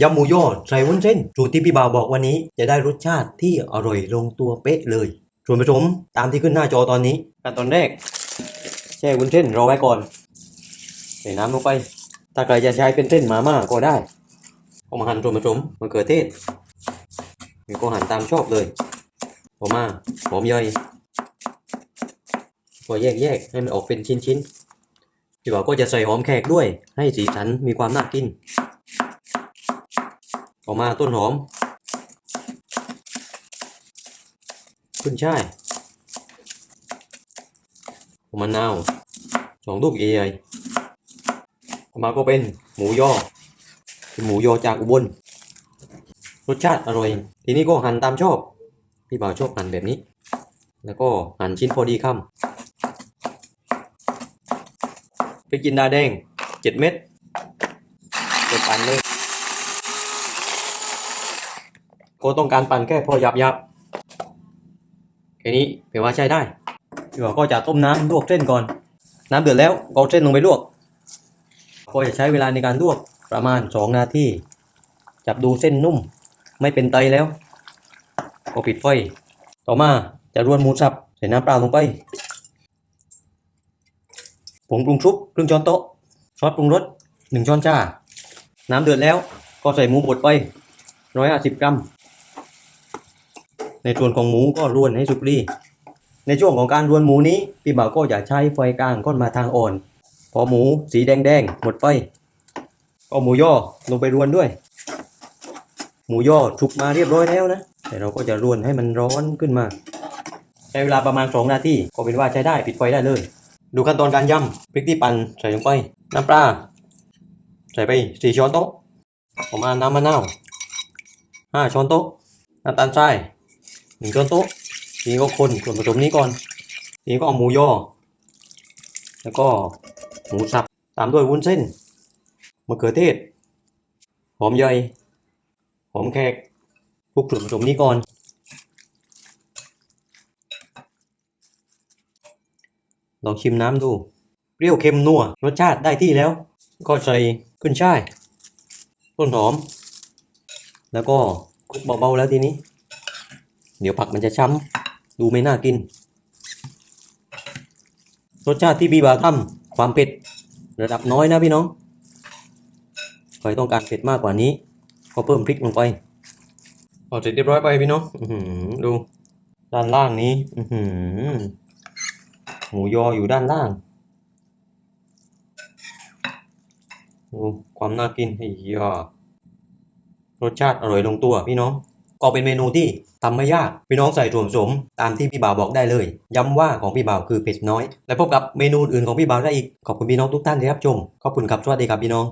ยำหมูยอใส่วุ้นเส้นสูตรที่พี่บ่าวบอกวันนี้ จะได้รสชาติที่อร่อยลงตัวเป๊ะเลยส่วนผสมตามที่ขึ้นหน้าจอตอนนี้ขั้นตอนแรกแช่วุ้นเส้นรอไว้ก่อนใส่น้ำลงไป ถ้าใครจะใช้เป็นเส้นมาม่าก็ได้เอามาหั่นส่วนผสมมะเขือเทศนี่ก็หั่นตามชอบเลยพอมาหอมใหญ่พอแยกแยกๆให้มันออกเป็นชิ้นๆพี่บ่าวก็จะใส่หอมแขกด้วย ให้สีสันมีความน่ากิน อมาต้นหอม ขึ้นช่ายมะนาวสองลูกใหญ่ๆอมาก็เป็นหมูยอเป็นหมูยอจากอุบล รสชาติอร่อย ทีนี้ก็หั่นตามชอบ พี่บ่าวชอบหั่นแบบนี้ แล้วก็หั่นชิ้นพอดีคำพริกจินดาแดงเจ็ดเม็ดเปิดปั่นเลย ก็ต้องการปั่นแค่พอหยับยับๆแค่นี้แปลว่าใช้ได้เดี๋ยวก็จะต้มน้ำลวกเส้นก่อน น้ำเดือดแล้วก็เส้นลงไปลวก ก็จะใช้เวลาในการลวกประมาณ 2 นาที จับดูเส้นนุ่ม ไม่เป็นไตแล้ว ก็ปิดไฟ ต่อมาจะรวนหมูสับใส่น้ำเปล่าลงไป ผงปรุงชุบครึ่งช้อนโต๊ะ ซอสปรุงรสหนึ่งช้อนชา น้ำเดือดแล้วก็ใส่หมูบดไปร้อยห้าสิบกรัม ในส่วนของหมูก็รวนให้สุกดีในช่วงของการรวนหมูนี้พี่บ่าวก็อย่าใช้ไฟกลางก้นมาทางอ่อน พอหมูสีแดงๆหมดไฟก็หมูย่อลงไปรวนด้วย หมูย่อสุกมาเรียบร้อยแล้วนะแต่เราก็จะรวนให้มันร้อนขึ้นมาใช้เวลาประมาณ 2 นาทีก็เป็นว่าใช้ได้ปิดไฟได้เลย ดูขั้นตอนการยำพริกที่ปั่นใส่ลงไป น้ำปลาใส่ไป4ช้อนโต๊ะประมาณน้ำมะนาว5ช้อนโต๊ะน้ำตาลทราย หนึ่งช้อนโต๊ะนี้ก็คนส่วนผสมนี้ก่อน นี้ก็เอาหมูย่อ แล้วก็หมูสับ ตามด้วยวุ้นเส้นมะเขือเทศ หอมใหญ่ หอมแขกคลุกส่วนผสมนี้ก่อน ลองชิมน้ำดู เปรี้ยวเค็มนัว รสชาติได้ที่แล้ว ก็ใส่ขึ้นช่าย ต้นหอม แล้วก็คลุกเบาๆแล้วทีนี้ เดี๋ยวผักมันจะช้ำดูไม่น่ากิน รสชาติที่บีบาทำความเผ็ด ระดับน้อยนะพี่น้องใครต้องการเผ็ดมากกว่านี้ ก็เพิ่มพริกลงไปพอเสร็จเรียบร้อยไปพี่น้องดู ด้านล่างนี้หมูยออยู่ด้านล่างดูความน่ากินไอ้ยรสชาติอร่อยลงตัวพี่น้อง ก็เป็นเมนูที่ทำไม่ยากพี่น้องใส่ส่วนผสมตามที่พี่บ่าวบอกได้เลย ย้ำว่าของพี่บ่าวคือเผ็ดน้อย และพบกับเมนูอื่นของพี่บ่าวได้อีกขอบคุณพี่น้องทุกท่านที่รับชมขอบคุณครับสวัสดีครับพี่น้อง